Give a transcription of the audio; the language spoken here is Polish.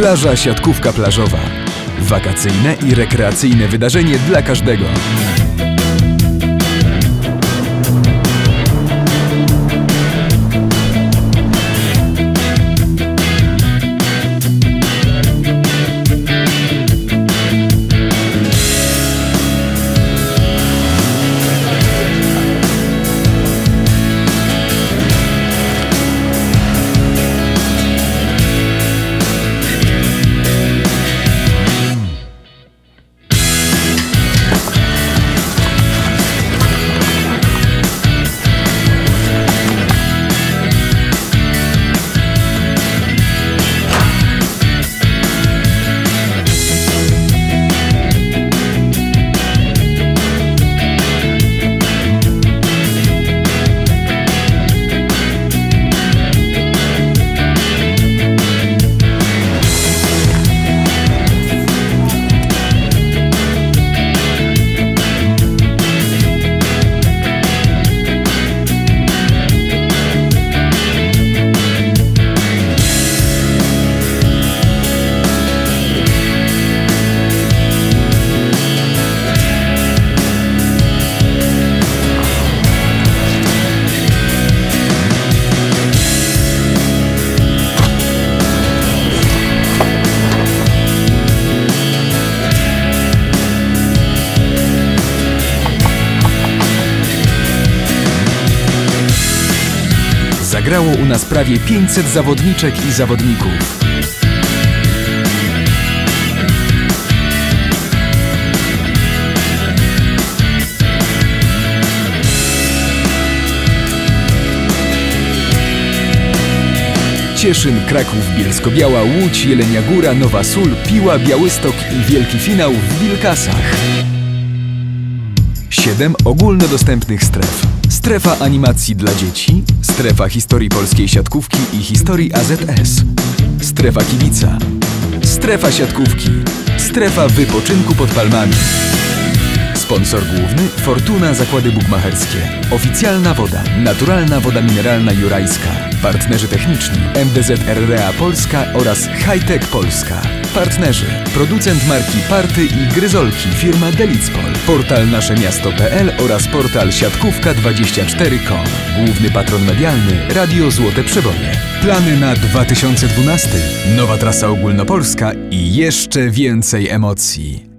Plaża Siatkówka Plażowa. Wakacyjne i rekreacyjne wydarzenie dla każdego. Zagrało u nas prawie 500 zawodniczek i zawodników. Cieszyn, Kraków, Bielsko-Biała, Łódź, Jelenia Góra, Nowa Sól, Piła, Białystok i wielki finał w Wilkasach. 7 ogólnodostępnych stref. Strefa animacji dla dzieci, strefa historii polskiej siatkówki i historii AZS, strefa kibica, strefa siatkówki, strefa wypoczynku pod palmami. Sponsor główny Fortuna Zakłady Bugmacherskie. Oficjalna woda, naturalna woda mineralna jurajska. Partnerzy techniczni MDZ RRA Polska oraz Hightech Polska. Partnerzy producent marki Party i Gryzolki firma Delitzpol. Portal naszemiasto.pl oraz portal siatkówka24.com. Główny patron medialny Radio Złote Przeboje. Plany na 2012. Nowa trasa ogólnopolska i jeszcze więcej emocji.